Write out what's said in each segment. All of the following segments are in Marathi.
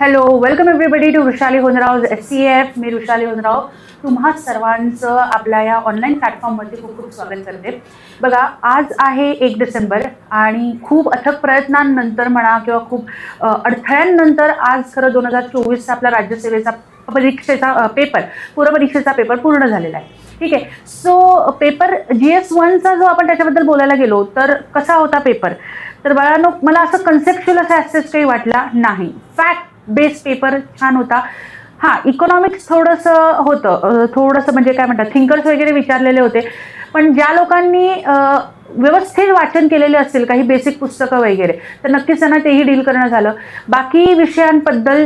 Hello welcome everybody to Vrushali Honrao S C F मी वृषाली होनराव तुम्हा सर्वांचं आपल्या या ऑनलाईन प्लॅटफॉर्मवरती खूप खूप स्वागत करते. बघा आज आहे एक डिसेंबर आणि खूप अथक प्रयत्नांनंतर म्हणा किंवा खूप अडथळ्यांनंतर आज खरं दोन हजार चोवीसचा आपला राज्यसेवेचा परीक्षेचा पेपर पूर्वपरीक्षेचा पेपर पूर्ण झालेला आहे. ठीक आहे? सो पेपर जी एस वनचा जो आपण त्याच्याबद्दल बोलायला गेलो तर कसा होता पेपर तर बाळांनो मला असं कन्सेप्च्युअल असा ॲसेस काही वाटला नाही. फॅक्ट बेस पेपर छान होता. हां इकॉनॉमिक्स थोडंसं होतं. थोडंसं म्हणजे काय म्हणतात थिंकर्स वगैरे विचारलेले होते. पण ज्या लोकांनी व्यवस्थित वाचन केलेले असतील काही बेसिक पुस्तकं वगैरे तर नक्कीच त्यांना तेही डील करणं झालं. बाकी विषयांबद्दल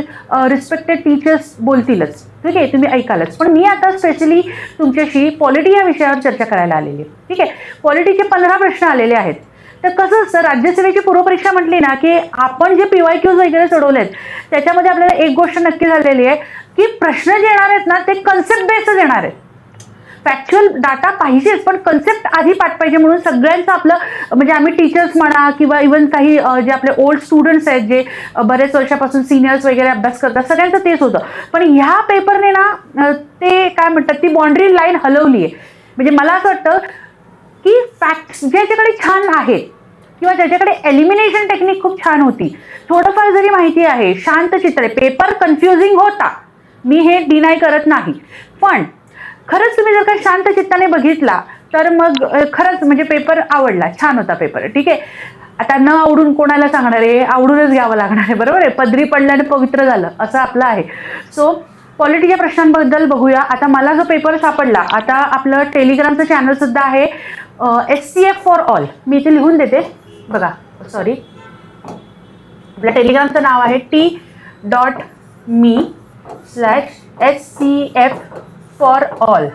रिस्पेक्टेड टीचर्स बोलतीलच. ठीक आहे? तुम्ही ऐकालच. पण मी आता स्पेशली तुमच्याशी पॉलिटी या विषयावर चर्चा करायला आलेली आहे. ठीक आहे? पॉलिटीचे पंधरा प्रश्न आलेले आहेत. तर कसं असतं राज्यसेवेची पूर्वपरीक्षा म्हटली ना की आपण जे पी वाय क्यूज वगैरे सोडवलेत त्याच्यामध्ये आपल्याला एक गोष्ट नक्की झालेली आहे की प्रश्न जे येणार आहेत ना ते कन्सेप्ट बेस्डच येणार आहेत. फॅक्च्युअल डाटा पाहिजेच पण कन्सेप्ट आधी पाठ पाहिजे म्हणून सगळ्यांचं आपलं म्हणजे आम्ही टीचर्स म्हणा किंवा इवन काही जे आपले ओल्ड स्टुडंट्स आहेत जे बरेच वर्षापासून सिनियर्स वगैरे अभ्यास करतात सगळ्यांचं तेच होतं. पण ह्या पेपरने ना ते काय म्हणतात ती बाउंड्री लाईन हलवली आहे म्हणजे मला असं वाटतं की फॅक्ट्स ज्याच्याकडे छान आहेत किंवा ज्याच्याकडे एलिमिनेशन टेक्निक खूप छान होती. थोडंफार जरी माहिती आहे शांत चित्र आहे पेपर कन्फ्युजिंग होता. मी हे डिनाय करत नाही. पण खरंच तुम्ही जर का शांत चित्ताने बघितला तर मग खरंच म्हणजे पेपर आवडला. छान होता पेपर ठीक आहे? आता न आवडून कोणाला सांगणार आहे? आवडूनच घ्यावं लागणार आहे. बरोबर आहे? पदरी पडल्याने पवित्र झालं. असं आपलं आहे. सो पॉलिटीच्या प्रश्नांबद्दल बघूया. आता मला जो पेपर सापडला आता आपलं टेलिग्रामचं चॅनलसुद्धा आहे S C F for all मी इथे लिहून देते. बघा सॉरी आपल्या टेलिग्रामचं नाव आहे T dot me slash S C F for all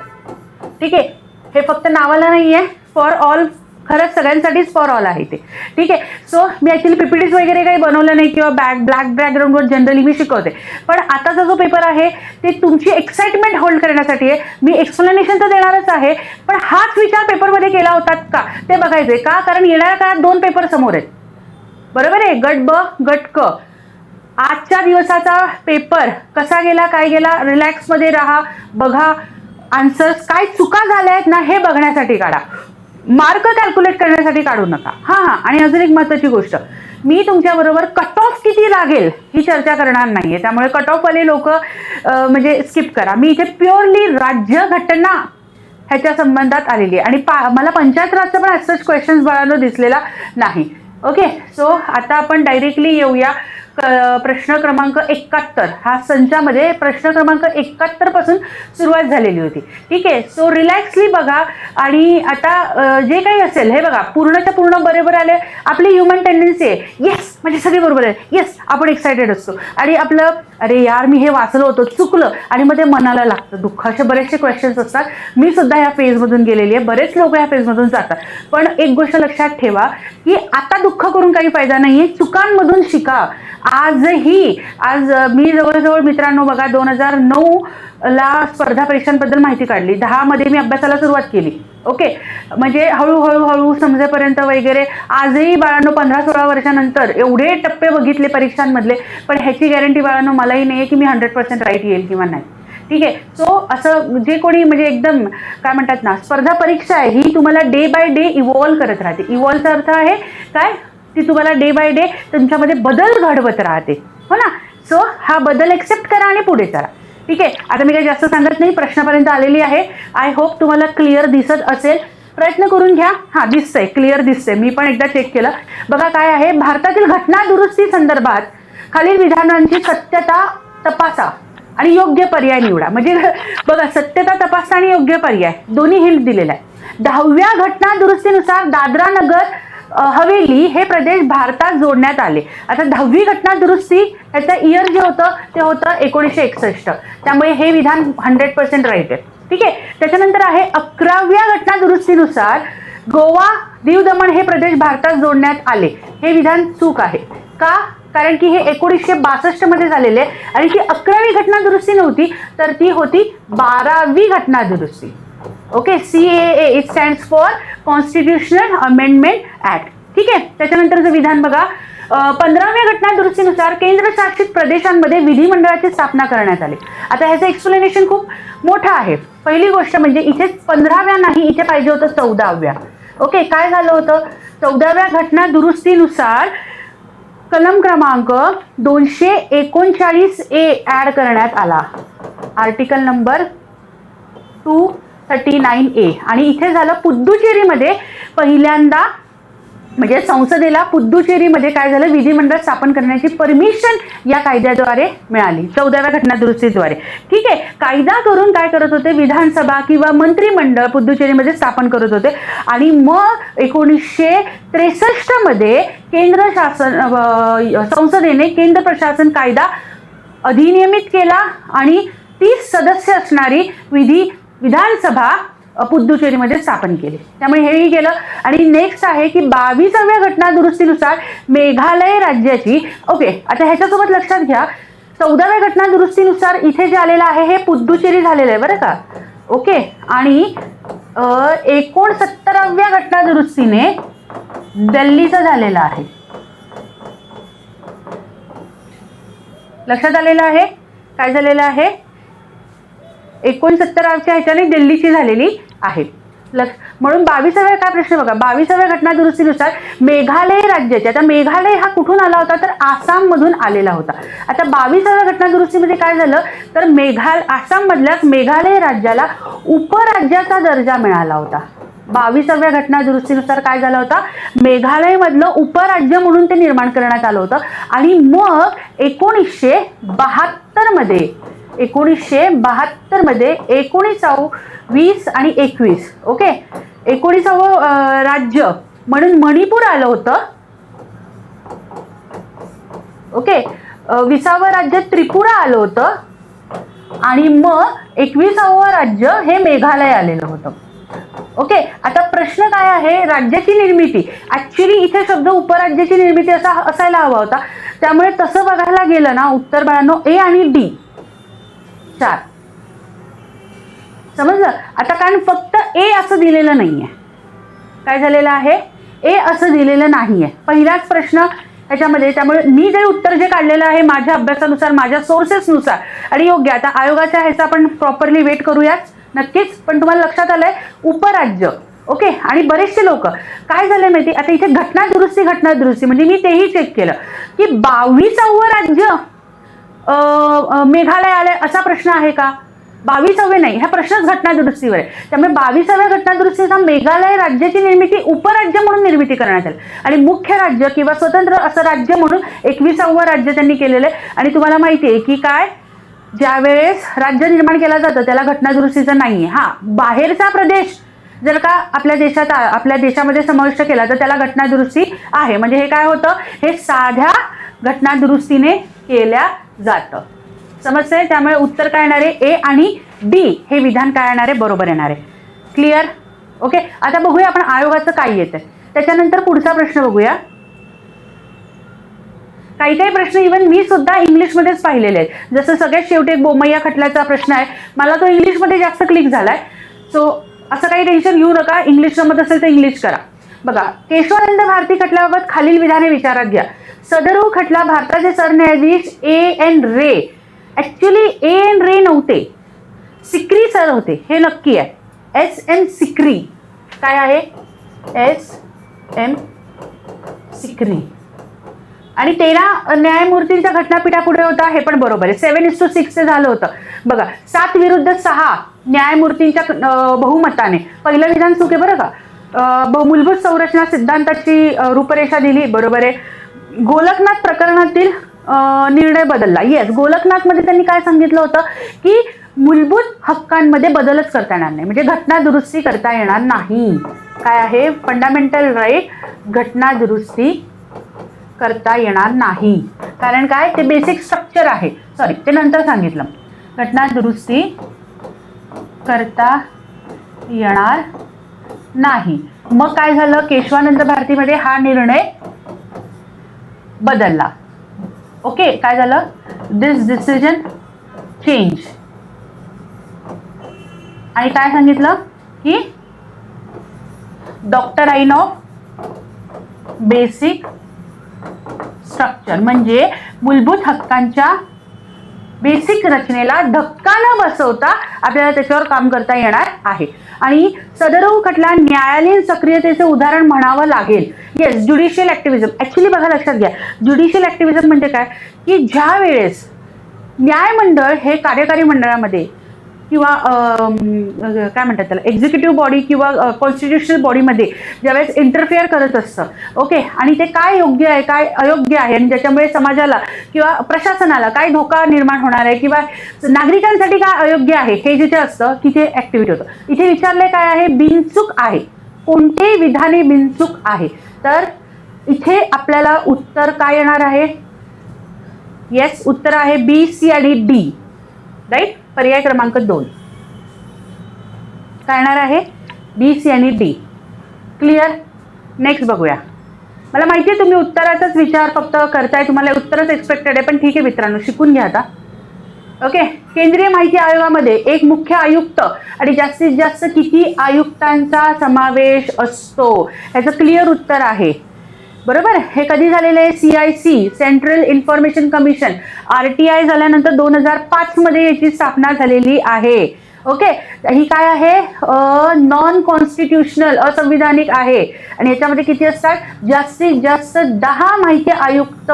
ठीक आहे? हे फक्त नावाला नाही आहे फॉर ऑल खरंच सगळ्यांसाठीच फॉर ऑल आहे ते. ठीक आहे? सो मी ॲक्च्युली पीपीटीज वगैरे काही बनवलं नाही किंवा बॅक ब्लॅक बॅकग्राऊंडवर जनरली मी शिकवते. पण आताचा जो पेपर आहे ते तुमची एक्साइटमेंट होल्ड करण्यासाठी आहे. मी एक्सप्लेनेशन तर देणारच आहे पण हाच विचार पेपरमध्ये केला होता का? ते बघायचे का? कारण येणाऱ्या काळात दोन पेपर समोर आहेत. बरोबर आहे? गट ब गट क. आजच्या दिवसाचा पेपर कसा गेला काय गेला? रिलॅक्समध्ये राहा बघा. आन्सर्स काय चुका झाल्या आहेत ना हे बघण्यासाठी काढा. मार्क कॅल्क्युलेट करण्यासाठी काढू नका. हां हां. आणि अजून एक महत्त्वाची गोष्ट. मी तुमच्याबरोबर कट ऑफ किती लागेल ही चर्चा करणार नाही आहे त्यामुळे कट ऑफवाले लोक म्हणजे स्किप करा. मी इथे प्युअरली राज्य घटना ह्याच्या संबंधात आलेली आहे. आणि पा मला पंचायत राजचा पण ॲसच क्वेश्चन्स बळानं दिसलेला नाही. ओके सो आता आपण डायरेक्टली येऊया. प्रश्न क्रमांक एकाहत्तर. हा संचामध्ये प्रश्न क्रमांक एकाहत्तरपासून सुरुवात झालेली होती. ठीक आहे? सो रिलॅक्सली बघा आणि आता जे काही असेल हे बघा पूर्णच्या पूर्ण बरोबर आले. आपली ह्युमन टेंडन्सी आहे. येस म्हणजे सगळे बरोबर आहे. येस आपण एक्सायटेड असतो. आणि आपलं अरे यार मी हे वाचलं होतं चुकलं. आणि मग ते मनाला लागतं. दुःख असे बरेचसे क्वेश्चन्स असतात. मी सुद्धा ह्या फेजमधून गेलेली आहे. बरेच लोक ह्या फेजमधून जातात. पण एक गोष्ट लक्षात ठेवा की आता दुःख करून काही फायदा नाही आहे चुकांमधून शिका. आजही आज मी जवळजवळ मित्रांनो बघा दोन हजार नऊ ला स्पर्धा परीक्षांबद्दल माहिती काढली. दहामध्ये मी अभ्यासाला सुरुवात केली. ओके? म्हणजे हळूहळू हळू समजेपर्यंत वगैरे आजही बाळांनो पंधरा सोळा वर्षानंतर एवढे टप्पे बघितले परीक्षांमधले पण ह्याची गॅरंटी बाळांनो मलाही नाही आहे की मी हंड्रेड पर्सेंट राईट येईल किंवा नाही. ठीक आहे? सो असं जे कोणी म्हणजे एकदम काय म्हणतात ना स्पर्धा परीक्षा आहे ही तुम्हाला डे बाय डे इव्हॉल्व करत राहते. इव्हॉल्वचा अर्थ आहे काय? ती तुम्हाला डे बाय डे तुमच्यामध्ये बदल घडवत राहते. हो ना? सो हा बदल एक्सेप्ट करा आणि पुढे चला. ठीक आहे? आता मी काही जास्त सांगत नाही प्रश्नापर्यंत आलेली आहे. आय होप तुम्हाला क्लिअर दिसत असेल. प्रयत्न करून घ्या. हां दिसतंय. क्लिअर दिसतंय. मी पण एकदा चेक केलं. बघा काय आहे. भारतातील घटना दुरुस्ती संदर्भात खालील विधानांची सत्यता तपासा आणि योग्य पर्याय निवडा. म्हणजे बघा सत्यता तपासा आणि योग्य पर्याय. दोन्ही हिंट दिलेला आहे. दहाव्या घटना दुरुस्तीनुसार दादरा नगर हवेली हे प्रदेश भारतात जोडण्यात आले. आता दहावी घटना दुरुस्ती त्याचं इयर जे होतं ते होतं एकोणीसशे एकसष्ट. त्यामुळे हे विधान हंड्रेड पर्सेंट राईट आहे. ठीक आहे? त्याच्यानंतर आहे अकराव्या घटना दुरुस्तीनुसार गोवा दीव दमण हे प्रदेश भारतात जोडण्यात आले. हे विधान चूक आहे. का? कारण की हे एकोणीसशे बासष्टमध्ये झालेले आहे. आणि ती अकरावी घटना दुरुस्ती नव्हती तर ती होती बारावी घटना दुरुस्ती. Okay C A it stands for constitutional amendment act ठीक आहे? त्याच्यानंतरचं विधान बघा पंधराव्या घटना दुरुस्तीनुसार केंद्रशासित प्रदेशांमध्ये विधिमंडळाची स्थापना करण्यात आली. आता ह्याचं एक्सप्लेनेशन खूप मोठं आहे. पहिली गोष्ट म्हणजे इथे पंधराव्या नाही इथे पाहिजे होतं चौदाव्या. ओके काय झालं होतं? चौदाव्या घटना दुरुस्तीनुसार कलम क्रमांक दोनशे एकोणचाळीस ए ॲड करण्यात आला. Article number two thirty nine A. आणि इथे झालं पुद्दुचेरीमध्ये पहिल्यांदा म्हणजे संसदेला पुद्दुचेरीमध्ये काय झालं? विधिमंडळ स्थापन करण्याची परमिशन या कायद्याद्वारे मिळाली. चौदाव्या घटना दुरुस्तीद्वारे. ठीक आहे? कायदा करून काय करत होते? विधानसभा किंवा मंत्रिमंडळ पुद्दुचेरीमध्ये स्थापन करत होते. आणि मग एकोणीसशे त्रेसष्टमध्ये केंद्र शासन संसदेने केंद्र प्रशासन कायदा अधिनियमित केला आणि तीस सदस्य असणारी विधी विधानसभा पुद्दुचेरीमध्ये स्थापन केली. त्यामुळे हेही गेलं. आणि नेक्स्ट आहे की बावीसाव्या घटना दुरुस्तीनुसार मेघालय राज्याची ओके आता ह्याच्यासोबत लक्षात घ्या. चौदाव्या घटना दुरुस्तीनुसार इथे जे आलेलं आहे हे पुद्दुचेरी झालेलं आहे बरं का? ओके आणि एकोणसत्तराव्या घटना दुरुस्तीने दिल्लीचं झालेलं आहे. लक्षात आलेलं आहे? काय झालेलं आहे? एकोणसत्तराच्या ह्याच्याने दिल्लीची झालेली आहे. लक्ष म्हणून बावीसाव्या काय प्रश्न बघा बावीसाव्या घटना दुरुस्तीनुसार मेघालय राज्याचे आता मेघालय हा कुठून आला होता? तर आसाममधून आलेला होता. आता बावीसाव्या घटना दुरुस्तीमध्ये काय झालं? तर मेघाल आसाममधल्या मेघालय राज्याला उपराज्याचा दर्जा मिळाला होता. बावीसाव्या घटना दुरुस्तीनुसार काय झालं होता? मेघालयमधलं उपराज्य म्हणून ते निर्माण करण्यात आलं होतं. आणि मग एकोणीसशे बहात्तरमध्ये एकोणीसशे बहात्तरमध्ये एकोणीसाव वीस आणि एकवीस ओके एकोणीसावं राज्य म्हणून मणिपूर आलं होतं. ओके विसावं राज्य त्रिपुरा आलं होतं. आणि मग एकविसावं राज्य हे मेघालय आलेलं होतं. ओके आता प्रश्न काय आहे? राज्याची निर्मिती. ॲक्च्युली इथे शब्द उपराज्याची निर्मिती असा असायला हवा होता. त्यामुळे तसं बघायला गेलं ना उत्तर बाळांनो ए आणि डी चार. समजलं? आता कारण फक्त ए असं दिलेलं नाहीये. काय झालेलं आहे? ए असं दिलेलं नाहीये. पहिलाच प्रश्न त्याच्यामध्ये त्यामुळे मी जे उत्तर जे काढलेलं आहे माझ्या अभ्यासानुसार माझ्या सोर्सेसनुसार आणि योग्य. आता आयोगाच्या ह्याचा आपण प्रॉपरली वेट करूयाच नक्कीच. पण तुम्हाला लक्षात आलंय उपराज्य. ओके? आणि बरेचसे लोक. काय झालंय माहिती? आता इथे घटना दुरुस्ती घटना दुरुस्ती म्हणजे मी तेही चेक केलं. की बावीसावं राज्य मेघालय आलंय असा प्रश्न आहे का? बावीसावे नाही. हा प्रश्नच घटना दुरुस्तीवर आहे. त्यामुळे बावीसाव्या घटना दुरुस्तीचा मेघालय राज्याची निर्मिती उपराज्य म्हणून निर्मिती करण्यात आली. आणि मुख्य राज्य किंवा स्वतंत्र असं राज्य म्हणून एकविसावं राज्य त्यांनी केलेलं आहे. आणि तुम्हाला माहिती आहे की काय? ज्यावेळेस राज्य निर्माण केलं जातं त्याला घटना दुरुस्तीचं नाही आहे हा बाहेरचा प्रदेश जर का आपल्या देशात आपल्या देशामध्ये समाविष्ट केला तर त्याला घटना दुरुस्ती आहे. म्हणजे हे काय होतं? हे साध्या घटना दुरुस्तीने केल्या जातं. समजतंय? त्यामुळे उत्तर काय येणार आहे? ए आणि डी हे विधान काय येणार आहे? बरोबर येणार आहे. क्लिअर ओके आता बघूया आपण आयोगाचं काय येतं त्याच्यानंतर पुढचा प्रश्न बघूया. काही काही प्रश्न इवन मी सुद्धा इंग्लिशमध्येच पाहिलेले आहेत. जसं सगळ्यात शेवटी एक बोमय्या खटल्याचा प्रश्न आहे. मला तो इंग्लिशमध्ये जास्त क्लिक झालाय. सो असं काही टेन्शन घेऊ नका. इंग्लिश जमत असेल तर इंग्लिश करा. बघा केशवानंद भारती खटल्याबाबत खालील विधाने विचारात घ्या. सदरू खटला भारताचे सरन्यायाधीश A N Ray. Actually A N Ray नव्हते. सिक्री सर होते. हे नक्की आहे. S M Sikri. काय आहे? S M Sikri. आणि तेरा न्यायमूर्तींच्या घटनापीठापुढे होता हे पण बरोबर आहे. सेव्हन इस टू सिक्सचे झालं होतं. बघा सात विरुद्ध सहा न्यायमूर्तींच्या बहुमताने. पहिलं विधान चुके बरं का? मूलभूत संरचना सिद्धांताची रूपरेषा दिली. बरोबर आहे. गोलकनाथ प्रकरणातील निर्णय बदलला. येस गोलकनाथमध्ये त्यांनी काय सांगितलं होतं? की मूलभूत हक्कांमध्ये बदलच करता येणार नाही. म्हणजे घटना दुरुस्ती करता येणार नाही. काय आहे? फंडामेंटल राईट घटना दुरुस्ती करता येणार नाही. कारण काय? ते बेसिक स्ट्रक्चर आहे. सॉरी ते नंतर सांगितलं. घटना दुरुस्ती करता येणार नाही. मग काय झालं? केशवानंद भारतीमध्ये हा निर्णय बदलला. ओके? काय झालं? दिस डिसिजन चेंज आणि काय सांगितलं? की डॉक्टर आईन ऑफ बेसिक स्ट्रक्चर म्हणजे मूलभूत हक्कांच्या बेसिक रचनेला धक्का न बसवता आपल्याला त्याच्यावर काम करता येणार आहे. आणि सदरऊ खटला न्यायालयीन सक्रियतेचं उदाहरण म्हणावं लागेल. येस ज्युडिशियल ॲक्टिव्हिजम ऍक्च्युली बघा लक्षात घ्या. ज्युडिशियल ऍक्टिव्हिजम म्हणजे काय? की ज्या वेळेस न्यायमंडळ हे कार्यकारी मंडळामध्ये किंवा काय म्हणतात त्याला एक्झिक्युटिव्ह बॉडी किंवा कॉन्स्टिट्युशनल बॉडीमध्ये ज्यावेळेस इंटरफेअर करत असतं. ओके आणि ते काय योग्य आहे काय अयोग्य आहे? आणि ज्याच्यामुळे समाजाला किंवा प्रशासनाला काय धोका निर्माण होणार आहे? किंवा नागरिकांसाठी काय अयोग्य आहे? हे जिथे असतं तिथे ऍक्टिव्हिटी होतं. इथे विचारले काय आहे? बिनचूक आहे. कोणतेही विधाने बिनचूक आहे. तर इथे आपल्याला उत्तर काय येणार आहे? येस उत्तर आहे बी सी आणि डी राईट पर्याय क्रमांक दोन. काय येणार आहे? बी सी आणि डी क्लिअर नेक्स्ट बघूया. मला माहिती आहे तुम्ही उत्तराचाच विचार फक्त करताय तुम्हाला उत्तरच एक्सपेक्टेड आहे पण ठीक आहे मित्रांनो शिकून घ्या आता. ओके केंद्रीय माहिती आयोगामध्ये एक मुख्य आयुक्त आणि जास्तीत जास्त किती आयुक्तांचा समावेश असतो? ह्याचं क्लिअर उत्तर आहे. बरोबर? हे कधी झालेलं आहे? C I C central information commission R T I झाल्यानंतर दोन हजार पाच मध्ये याची स्थापना झालेली आहे. ओके ही काय आहे? नॉन कॉन्स्टिट्युशनल असंविधानिक आहे. आणि याच्यामध्ये किती असतात? जास्तीत जास्त दहा माहिती आयुक्त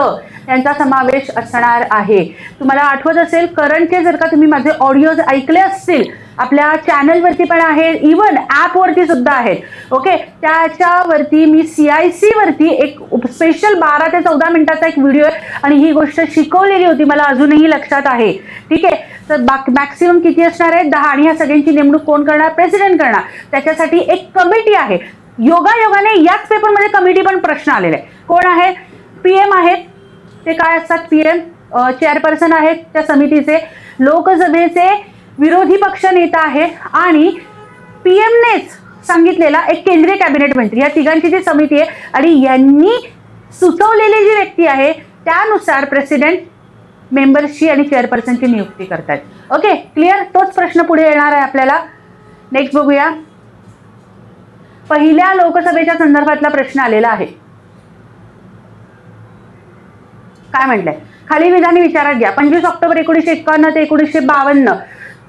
यांचा समावेश असणार आहे. तुम्हाला आठवत असेल करंटचे जर का तुम्ही माझे ऑडिओज ऐकले असतील आपल्या चॅनलवरती पण आहे इवन ॲपवरती सुद्धा आहेत. ओके त्याच्यावरती मी सी आय सीवरती एक स्पेशल बारा ते चौदा मिनिटाचा एक व्हिडिओ आहे आणि ही गोष्ट शिकवलेली होती मला अजूनही लक्षात आहे. ठीक आहे? तर बाक मॅक्सिमम किती असणार आहे? दहा. आणि ह्या सगळ्यांची नेमणूक कोण करणार? प्रेसिडेंट करणार. त्याच्यासाठी एक कमिटी आहे. योगायोगाने याच पेपरमध्ये कमिटी पण प्रश्न आलेला आहे कोण आहे? पी एम आहेत. ते काय असतात? पी एम चेअरपर्सन आहेत त्या समितीचे. लोकसभेचे विरोधी पक्ष नेता आहे आणि पी एमनेच सांगितलेला एक केंद्रीय कॅबिनेट मंत्री. या तिघांची जी समिती आहे आणि यांनी सुचवलेली जी व्यक्ती आहे त्यानुसार प्रेसिडेंट मेंबर्सची आणि चेअरपर्सनची नियुक्ती करतात ओके क्लिअर तोच प्रश्न पुढे येणार आहे आपल्याला. नेक्स्ट बघूया. पहिल्या लोकसभेच्या संदर्भातला प्रश्न आलेला आहे. काय म्हटलंय? खाली विधाने विचारात घ्या. पंचवीस ऑक्टोबर एकोणीसशे एकावन्न ते एकोणीसशे बावन्न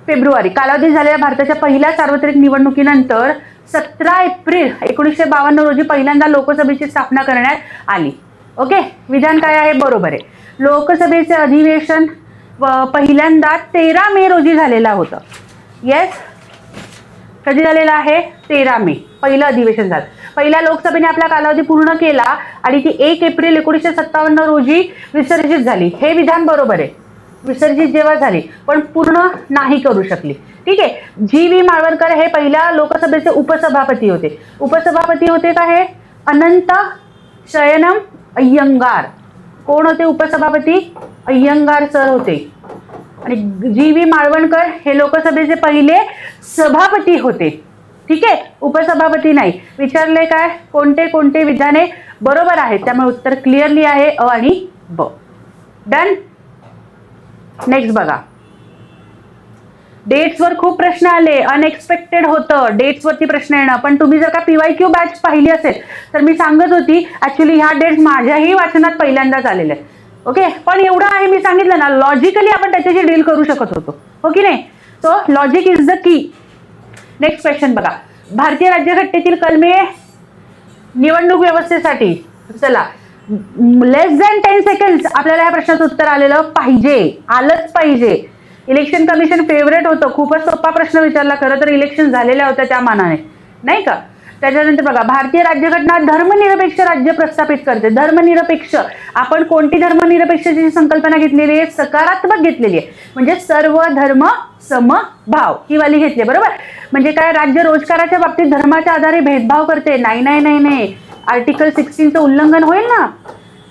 फेब्रुवारी कालावधी झालेल्या भारताच्या पहिल्या सार्वत्रिक निवडणुकीनंतर सतरा एप्रिल एकोणीसशे बावन्न रोजी पहिल्यांदा लोकसभेची स्थापना करण्यात आली. ओके? विधान काय आहे? बरोबर आहे. लोकसभेचे अधिवेशन पहिल्यांदा तेरा मे रोजी झालेलं होतं. येस कधी झालेलं आहे? तेरा मे. पहिलं अधिवेशन झालं. पहिल्या लोकसभेने आपला कालावधी पूर्ण केला आणि ती एक एप्रिल एकोणीसशे सत्तावन्न रोजी विसर्जित झाली. हे विधान बरोबर आहे. विसर्जित जेव्हा झाली पण पूर्ण नाही करू शकली. ठीक आहे? जी व्ही माळवणकर हे पहिल्या लोकसभेचे उपसभापती होते. उपसभापती होते का हे? अनंत शयनम अय्यंगार. कोण होते उपसभापती? अय्यंगार सर होते. आणि जी व्ही माळवणकर हे लोकसभेचे पहिले सभापती होते. ठीक आहे? उपसभापती नाही. विचारले काय? कोणते कोणते विधाने बरोबर आहेत? त्यामुळे उत्तर क्लिअरली आहे अ आणि ब. डन नेक्स्ट बघा. डेट्सवर खूप प्रश्न आले. अनएक्सपेक्टेड होतं. डेट्सवरती प्रश्न येणं पण तुम्ही जर का पीवाय क्यू बॅच पाहिली असेल तर मी सांगत होती ऍक्च्युली ह्या डेट्स माझ्याही वाचनात पहिल्यांदाच आलेल्या ओके पण एवढं आहे मी सांगितलं ना लॉजिकली आपण त्याच्याशी डील करू शकत होतो. हो की नाही? सो लॉजिक इज द की नेक्स्ट क्वेश्चन बघा. भारतीय राज्यघटनेतील कलमे निवडणूक व्यवस्थेसाठी चला. लेस दॅन टेन सेकंड आपल्याला या प्रश्नाचं उत्तर आलेलं पाहिजे. आलंच पाहिजे. इलेक्शन कमिशन फेवरेट होतं. खूपच सोपा प्रश्न विचारला. खरं तर इलेक्शन झालेल्या होत्या त्या मानाने. नाही का? त्याच्यानंतर बघा भारतीय राज्यघटना धर्मनिरपेक्ष राज्य प्रस्थापित करते. धर्मनिरपेक्ष. आपण कोणती धर्मनिरपेक्षतेची संकल्पना घेतलेली आहे? सकारात्मक घेतलेली आहे. म्हणजे सर्व धर्म समभाव. ही वाली घेतली बरोबर? म्हणजे काय राज्य रोजगाराच्या बाबतीत धर्माच्या आधारे भेदभाव करते. नाही नाही नाही नाही. आर्टिकल सिक्स्टीनचं उल्लंघन होईल ना?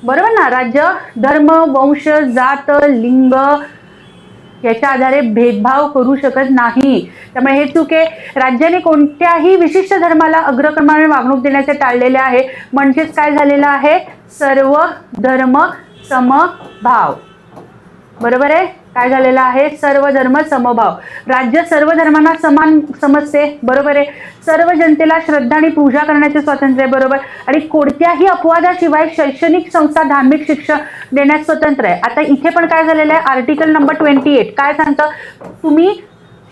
बरोबर ना? राज्य धर्म वंश जात लिंग याच्या आधारे भेदभाव करू शकत नाही. त्यामुळे हे चूक आहे. राज्याने कोणत्याही विशिष्ट धर्माला अग्रक्रमाने वागणूक देण्याचे टाळलेले आहे. म्हणजेच काय झालेलं आहे? सर्व धर्म समभाव. बरोबर आहे? काय झालेलं आहे? सर्व धर्म समभाव. राज्य सर्व धर्मांना समान समजते बरोबर आहे? सर्व जनतेला श्रद्धा आणि पूजा करण्याचे स्वातंत्र्य आहे बरोबर? आणि कोणत्याही अपवादाशिवाय शैक्षणिक संस्था धार्मिक शिक्षण देण्यास स्वतंत्र आहे. आता इथे पण काय झालेलं आहे? आर्टिकल नंबर ट्वेंटी एट काय सांगतं? तुम्ही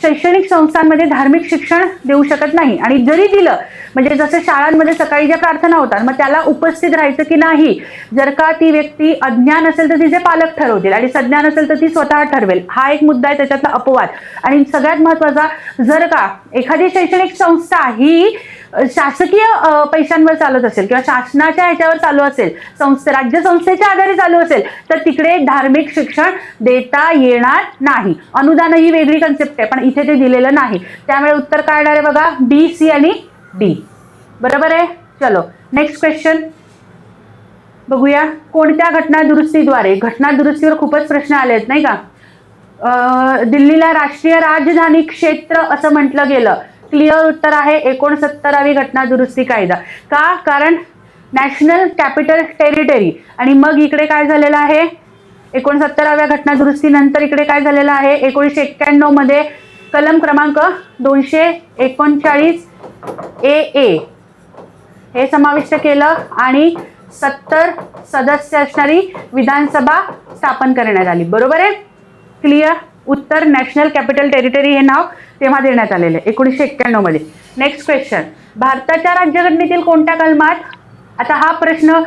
शैक्षणिक संस्थांमध्ये धार्मिक शिक्षण देऊ शकत नाही. आणि जरी दिलं म्हणजे जसं शाळांमध्ये सकाळी ज्या प्रार्थना होतात मग त्याला उपस्थित राहायचं की नाही? जर का ती व्यक्ती अज्ञान असेल तर तिचे पालक ठरवतील आणि सज्ञान असेल तर ती स्वतः ठरवेल. हा एक मुद्दा आहे त्याच्यातला अपवाद. आणि सगळ्यात महत्त्वाचा जर का एखादी शैक्षणिक संस्था ही शासकीय पैशांवर चालत असेल किंवा शासनाच्या ह्याच्यावर चालू असेल संस्थे राज्य संस्थेच्या आधारे चालू असेल तर तिकडे धार्मिक शिक्षण देता येणार नाही. अनुदान ही वेगळी कन्सेप्ट आहे पण इथे ते दिलेलं नाही. त्यामुळे उत्तर काय येणार आहे बघा बी सी आणि डी बरोबर आहे? चलो नेक्स्ट क्वेश्चन बघूया कोणत्या घटना दुरुस्तीद्वारे घटना दुरुस्तीवर खूपच प्रश्न आले आहेत नाही का? दिल्लीला राष्ट्रीय राजधानी क्षेत्र असं म्हटलं गेलं. क्लिअर उत्तर आहे एकोणसत्तरावी घटना दुरुस्ती कायदा. का? कारण नॅशनल कॅपिटल टेरिटरी आणि मग इकडे काय झालेलं आहे? एकोणसत्तराव्या घटना दुरुस्तीनंतर इकडे काय झालेलं आहे? एकोणीसशे एक्क्याण्णवमध्ये कलम क्रमांक दोनशे एकोणचाळीस ए ए. हे समाविष्ट केलं आणि सत्तर सदस्य असणारी विधानसभा स्थापन करण्यात आली. बरोबर आहे? क्लिअर उत्तर नॅशनल कॅपिटल टेरिटरी हे नाव तेव्हा देण्यात आलेलं आहे एकोणीसशे एक्क्याण्णवमध्ये. नेक्स्ट क्वेश्चन भारताच्या राज्यघटनेतील कोणत्या कलमात? आता हा प्रश्न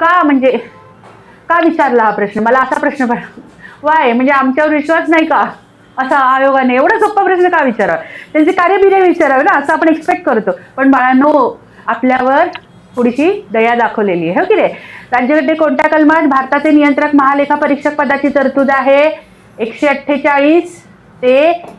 का म्हणजे का विचारला हा प्रश्न? मला असा प्रश्न पड वाय म्हणजे आमच्यावर विश्वास नाही का? असा आयोगाने एवढा सोपा प्रश्न का विचारावा? त्यांचे कार्यबिर्य विचारावे ना असं आपण एक्सपेक्ट करतो. पण बाळांनो आपल्यावर थोडीशी दया दाखवलेली आहे हो की रे राज्यघटने कोणत्या कलमात भारताचे नियंत्रक महालेखा परीक्षक पदाची तरतूद आहे? एकशे अठ्ठेचाळीस ते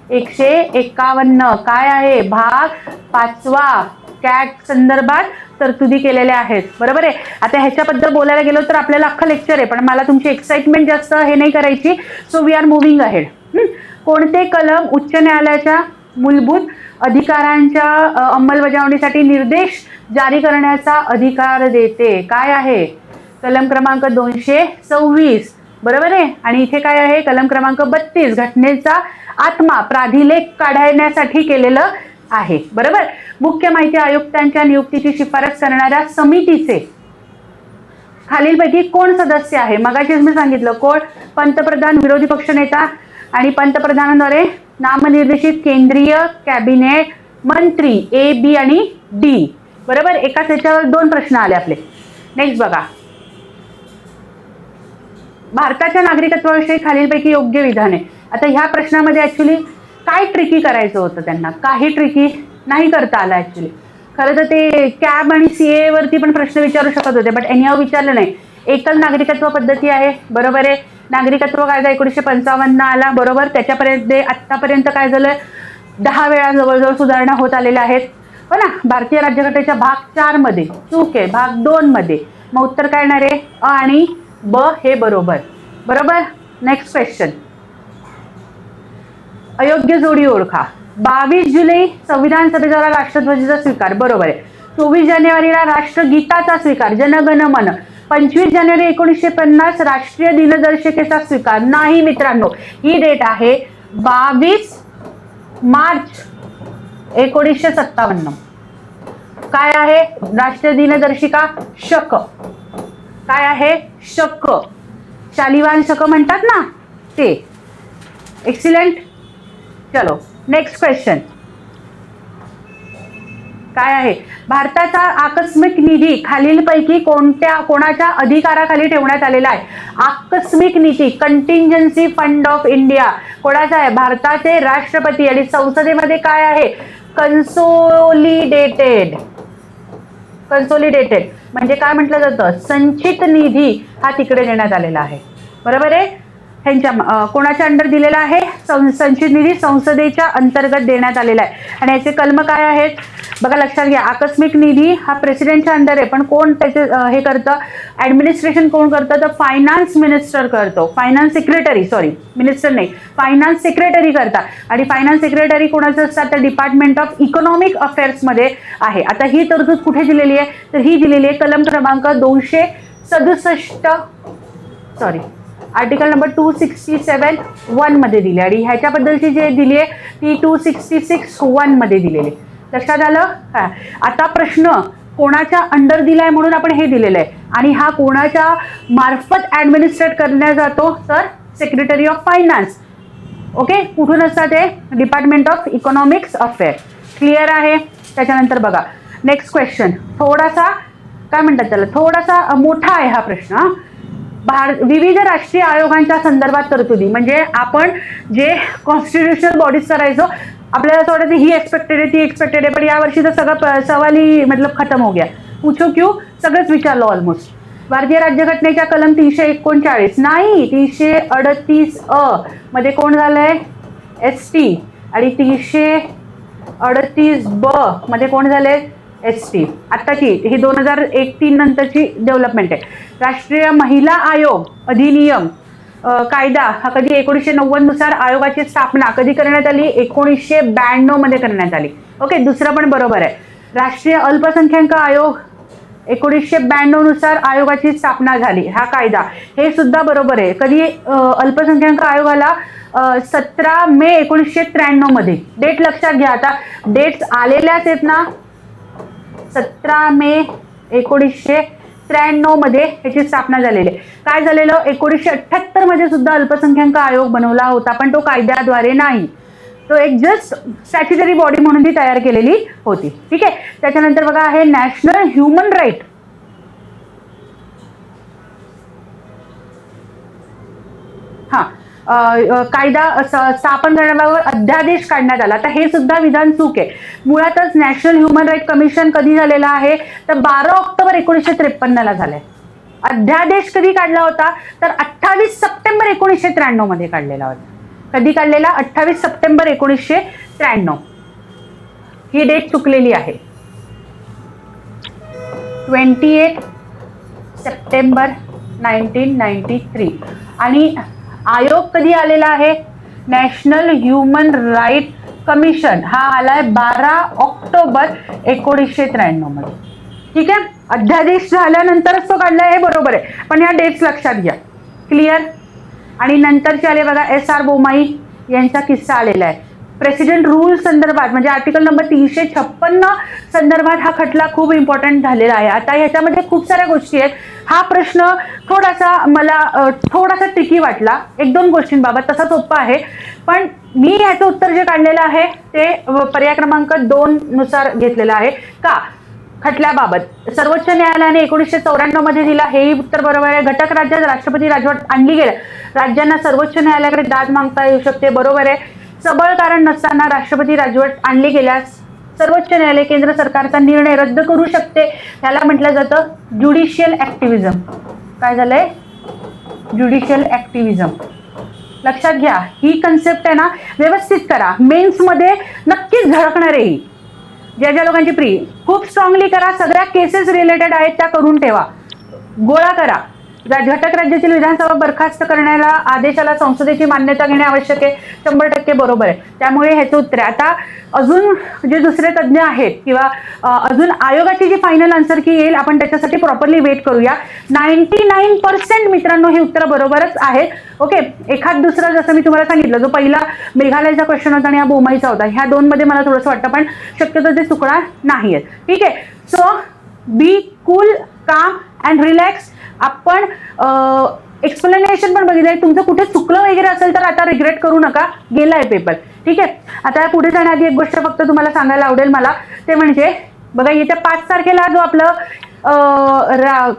एकशे एकावन्न. काय आहे? भाग पाचवा. कॅट संदर्भात तरतुदी केलेल्या आहेत. बरोबर आहे? आता ह्याच्याबद्दल बोलायला गेलो तर आपल्याला अख्खं लेक्चर आहे पण मला तुमची एक्साइटमेंट जास्त हे नाही करायची. So we are moving ahead कोणते कलम उच्च न्यायालयाच्या मूलभूत अधिकारांच्या अंमलबजावणीसाठी निर्देश जारी करण्याचा अधिकार देते? काय आहे? कलम क्रमांक दोनशे सव्वीस. बरोबर आहे? आणि इथे काय आहे? कलम क्रमांक बत्तीस. घटनेचा आत्मा प्राधिलेख काढण्यासाठी केलेलं आहे. बरोबर? मुख्य माहिती आयुक्तांच्या नियुक्तीची शिफारस करणाऱ्या समितीचे खालीलपैकी कोण सदस्य आहे? मगाशीच मी सांगितलं कोण? पंतप्रधान विरोधी पक्षनेता आणि पंतप्रधानांद्वारे नामनिर्देशित केंद्रीय कॅबिनेट मंत्री ए बी आणि डी. बरोबर? एकाच याच्यावर दोन प्रश्न आले आपले. नेक्स्ट बघा. भारताच्या नागरिकत्वाविषयी खालीलपैकी योग्य विधान. आहे आता ह्या प्रश्नामध्ये ॲक्च्युली काय ट्रिकी करायचं होतं त्यांना? काही ट्रिकी नाही करता आलं ॲक्च्युली खरं तर ते कॅब आणि सी एवरती वरती पण प्रश्न विचारू शकत होते बट एनिहाव विचारलं नाही. एकल नागरिकत्व पद्धती आहे बरोबर आहे? नागरिकत्व कायदा एकोणीसशे पंचावन्न आला बरोबर? त्याच्यापर्यंत आत्तापर्यंत काय झालं दहा वेळा जवळजवळ सुधारणा होत आलेल्या आहेत. हो ना? भारतीय राज्यघटनेच्या भाग चारमध्ये चूक आहे. भाग दोन मध्ये. मग उत्तर काय येणार आहे? अ आणि ब हे बरोबर. बरोबर? नेक्स्ट क्वेश्चन अयोग्य जोडी ओळखा. बावीस जुलै संविधान सभेचा राष्ट्रध्वजीचा स्वीकार. बरोबर आहे. चोवीस जानेवारीला राष्ट्रगीताचा स्वीकार. जनगण मन पंचवीस जानेवारी एकोणीसशे पन्नास राष्ट्रीय दिनदर्शिकेचा स्वीकार. नाही मित्रांनो ही डेट आहे बावीस मार्च एकोणीसशे सत्तावन्न. काय आहे राष्ट्रीय दिनदर्शिका? शक. काय आहे शक? शालिवान शक म्हणतात ना ते. एक्सिलेंट चलो नेक्स्ट क्वेश्चन काय आहे? भारताचा आकस्मिक निधी खालीलपैकी कोणत्या कोणाच्या अधिकाराखाली ठेवण्यात आलेला आहे? आकस्मिक निधी कंटिंजन्सी फंड ऑफ इंडिया कोणाचा आहे? भारताचे राष्ट्रपती आणि संसदेमध्ये काय आहे? कन्सोलिडेटेड कन्सोलिडेटेड म्हणजे काय म्हटलं जातं? संचित निधी हा तिकडे देण्यात आलेला आहे. बरोबर आहे? ह्यांच्या कोणाच्या अंडर दिलेला आहे? सं- संचित निधी संसदेच्या अंतर्गत देण्यात आलेला आहे. आणि याचे कलम काय आहेत? बघा लक्षात घ्या. आकस्मिक निधी हा प्रेसिडेंटच्या अंडर आहे. पण कोण त्याचे हे करतं? ॲडमिनिस्ट्रेशन कोण करतं? तर फायनान्स मिनिस्टर करतो. फायनान्स सेक्रेटरी सॉरी मिनिस्टर नाही. फायनान्स सेक्रेटरी करतात आणि फायनान्स सेक्रेटरी कोणाचं असतात तर डिपार्टमेंट ऑफ इकॉनॉमिक अफेअर्समध्ये आहे. आता ही तरतूद कुठे दिलेली आहे? तर ही दिलेली आहे कलम क्रमांक दोनशे सदुसष्ट. Sorry article number two sixty seven वनमध्ये दिली आणि ह्याच्याबद्दलची जे दिली आहे ती टू सिक्स्टी सिक्स वनमध्ये दिलेली आहे. लक्षात आलं? हा. आता प्रश्न कोणाच्या अंडर दिला आहे म्हणून आपण हे दिलेलं आहे. आणि हा कोणाच्या मार्फत ॲडमिनिस्ट्रेट करण्यात जातो? तर सेक्रेटरी ऑफ फायनान्स ओके कुठून असतात ते? Department of economics affair clear आहे? त्याच्यानंतर बघा. नेक्स्ट क्वेश्चन थोडासा काय म्हणतात त्याला? थोडासा मोठा आहे हा प्रश्न हा. भार विविध राष्ट्रीय आयोगांच्या संदर्भात तरतुदी. म्हणजे आपण जे कॉन्स्टिट्युशनल बॉडीज करायचो आपल्याला असं वाटतं ही एक्सपेक्टेड आहे ती एक्सपेक्टेड आहे पण यावर्षी तर सगळं प- सवाली मतलब खतम हो गया. पूछो क्यू? सगळंच विचारलं ऑलमोस्ट भारतीय राज्यघटनेच्या कलम तीनशे एकोणचाळीस. नाही तीनशे अडतीस अ मध्ये कोण झालंय? एस टी आणि तीनशे अडतीस ब मध्ये कोण झाले एस टी आत्ताची ही दोन हजार एक तीन नंतरची डेव्हलपमेंट आहे. राष्ट्रीय महिला आयोग अधिनियम कायदा हा कधी एकोणीसशे नव्वदनुसार आयोगाची स्थापना कधी करण्यात आली? एकोणीसशे ब्याण्णवमध्ये करण्यात आली. ओके दुसरं पण बरोबर आहे. राष्ट्रीय अल्पसंख्याक आयोग एकोणीसशे ब्याण्णवनुसार आयोगाची स्थापना झाली. हा कायदा हे सुद्धा बरोबर आहे. कधी अल्पसंख्याक आयोगाला सतरा मे एकोणीसशे त्र्याण्णवमध्ये डेट लक्षात घ्या आता. डेट्स आलेल्याच आहेत ना? सतरा मे एकोणीसशे त्र्याण्णवमध्ये ह्याची स्थापना झालेली आहे. काय झालेलं? एकोणीसशे अठ्ठ्याहत्तरमध्ये सुद्धा अल्पसंख्याक आयोग बनवला होता पण तो कायद्याद्वारे नाही. तो एक जस्ट स्टॅच्युटरी बॉडी म्हणून ती तयार केलेली होती. ठीक आहे? त्याच्यानंतर बघा आहे नॅशनल ह्युमन राईट हा. कायदा स्थापन करण्याबाबत अध्यादेश काढण्यात आला. तर हे सुद्धा विधान चूक आहे. मुळातच नॅशनल ह्युमन राईट कमिशन कधी झालेलं आहे? तर बारा ऑक्टोबर एकोणीसशे त्रेपन्नला झालंय. अध्यादेश कधी काढला होता? तर अठ्ठावीस सप्टेंबर एकोणीसशे त्र्याण्णवमध्ये काढलेला होता. कधी काढलेला? अठ्ठावीस सप्टेंबर एकोणीसशे त्र्याण्णव. ही डेट चुकलेली आहे. Twenty eight September nineteen ninety three. आणि आयोग कधी आलेला आहे? नॅशनल ह्युमन राईट कमिशन हा आलाय बारा ऑक्टोबर एकोणीसशे त्र्याण्णवमध्ये. ठीक आहे? अध्यादेश झाल्यानंतरच तो काढला हे बरोबर आहे. पण या डेट्स लक्षात घ्या. क्लिअर आणि नंतरचे आले बघा एस आर बोमाई यांचा किस्सा आलेला आहे. प्रेसिडेंट रूल संदर्भात म्हणजे आर्टिकल नंबर तीनशे छप्पन्न संदर्भात हा खटला खूप इम्पॉर्टंट झालेला आहे. आता ह्याच्यामध्ये खूप साऱ्या गोष्टी आहेत. हा प्रश्न थोडासा मला थोडासा ट्रिकी वाटला. एक दोन गोष्टींबाबत तसा सोप्पा आहे. पण मी ह्याचं उत्तर जे काढलेलं आहे ते पर्याय क्रमांक दोन नुसार घेतलेलं आहे. का? खटल्याबाबत. सर्वोच्च न्यायालयाने एकोणीसशे चौऱ्याण्णवमध्ये दिला हेही उत्तर बरोबर आहे. घटक राज्यात राष्ट्रपती राजवट आणली गेलं राज्यांना सर्वोच्च न्यायालयाकडे दाद मागता येऊ शकते बरोबर आहे. सबळ कारण नसताना राष्ट्रपती राजवट आणली गेल्यास सर्वोच्च न्यायालय केंद्र सरकारचा निर्णय रद्द करू शकते. त्याला म्हटलं जातं ज्युडिशियल ॲक्टिव्हिजम काय झालंय? ज्युडिशियल ऍक्टिव्हिजम लक्षात घ्या ही कन्सेप्ट आहे ना व्यवस्थित करा. मेन्समध्ये नक्कीच झळकणार आहे ही. ज्या ज्या लोकांची प्री खूप स्ट्रॉंगली करा. सगळ्या केसेस रिलेटेड आहेत त्या करून ठेवा. गोळा करा. घटक राज्यातील विधानसभा बरखास्त करण्याला आदेशाला संसदेची मान्यता घेणे आवश्यक आहे शंभर टक्के बरोबर आहे. त्यामुळे ह्याचं उत्तर आहे. आता अजून जे दुसरे तज्ज्ञ आहेत किंवा अजून आयोगाची जी फायनल आन्सर की येईल आपण त्याच्यासाठी प्रॉपरली वेट करूया. नाईन्टी नाईन पर्सेंट मित्रांनो हे उत्तर बरोबरच आहेत ओके एखाद दुसरा जसं मी तुम्हाला सांगितलं जो पहिला मेघालयचा क्वेश्चन होता आणि हा बोमाईचा होता ह्या दोनमध्ये मला थोडंसं वाटतं पण शक्यतो ते चुकणार नाही आहेत ठीक आहे? So be cool calm and relax आपण एक्सप्लेनेशन पण बघितलंय. तुमचं कुठे चुकलं वगैरे असेल तर आता रिग्रेट करू नका. गेलाय पेपर ठीक आहे? आता पुढे जाण्याआधी एक गोष्ट फक्त तुम्हाला सांगायला आवडेल मला. ते म्हणजे बघा येत्या पाच तारखेला जो आपलं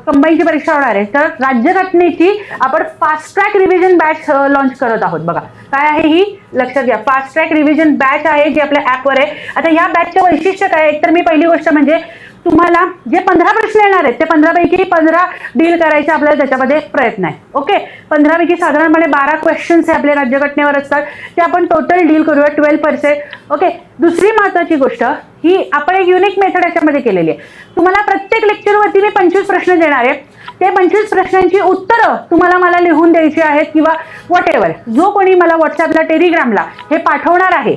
कंबाईनची परीक्षा होणार आहे तर राज्यघटनेची आपण fast track revision batch launch करत आहोत. बघा काय आहे ही? लक्षात घ्या. फास्ट ट्रॅक रिव्हिजन बॅच आहे जी आपल्या ॲपवर आहे. आता या बॅचचं वैशिष्ट्य काय? एक तर मी पहिली गोष्ट म्हणजे तुम्हाला जे पंधरा प्रश्न येणार आहेत ते पंधरापैकी पंधरा डील करायचे आपल्याला त्याच्यामध्ये प्रयत्न आहे. ओके पंधरापैकी साधारणपणे बारा क्वेश्चन्स हे आपल्या राज्यघटनेवर असतात. ते आपण टोटल डील करूया ट्वेल्व पर्सेंट ओके दुसरी महत्वाची गोष्ट ही आपण एक युनिक मेथड याच्यामध्ये केलेली आहे. तुम्हाला प्रत्येक लेक्चरवरती मी पंचवीस प्रश्न देणार आहे. ते पंचवीस प्रश्नांची उत्तरं तुम्हाला मला लिहून द्यायची आहेत किंवा वॉट एव्हर जो कोणी मला व्हॉट्सअपला टेलिग्रामला हे पाठवणार आहे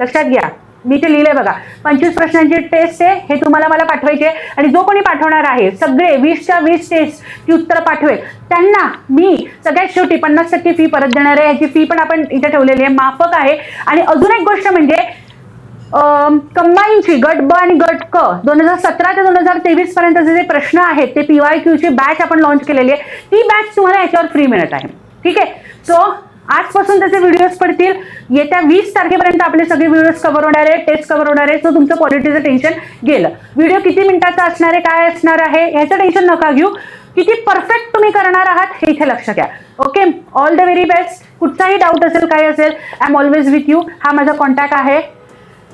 लक्षात घ्या. मी ते लिहिलंय बघा. पंचवीस प्रश्नांची टेस्ट आहे हे तुम्हाला मला पाठवायचे आहे. आणि जो कोणी पाठवणार आहे सगळे वीसच्या वीस टेस्ट ती उत्तरं पाठवेल. त्यांना मी सगळ्यात शेवटी पन्नास टक्के फी परत देणार आहे. याची फी पण आपण इथे ठेवलेली आहे माफक आहे. आणि अजून एक गोष्ट म्हणजे कंबाईनची गट ब आणि गट क दोन हजार सतरा ते दोन हजार तेवीस पर्यंतचे जे प्रश्न आहेत ते पी वाय क्यूची बॅच आपण लॉन्च केलेली आहे. ती बॅच तुम्हाला याच्यावर फ्री मिळत आहे. ठीक आहे? सो आजपासून त्याचे व्हिडिओज पडतील. येत्या वीस तारखेपर्यंत आपले सगळे व्हिडिओज कव्हर होणार आहे टेस्ट कव्हर होणार आहे सो तुमचं क्वालिटीचं टेन्शन गेलं. व्हिडिओ किती मिनिटाचा असणार आहे काय असणार आहे ह्याचं टेन्शन नका घेऊ. किती परफेक्ट तुम्ही करणार आहात हे इथे लक्ष घ्या okay all the very best कुठचाही डाऊट असेल काय असेल I am always with you हा माझा कॉन्टॅक्ट आहे.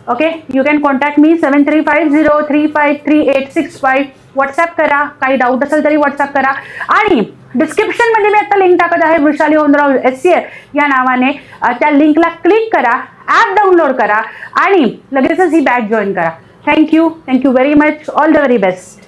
Okay you can contact me seven three five zero three five three eight six five WhatsApp करा काही डाऊट असेल तरी व्हॉट्सअप करा. आणि डिस्क्रिप्शनमध्ये मी आता लिंक टाकत आहे वृषाली होंदराव एस सी या नावाने. त्या लिंकला क्लिक करा ॲप डाउनलोड करा आणि लगेचच ही बॅच जॉईन करा. Thank you thank you very much all the very best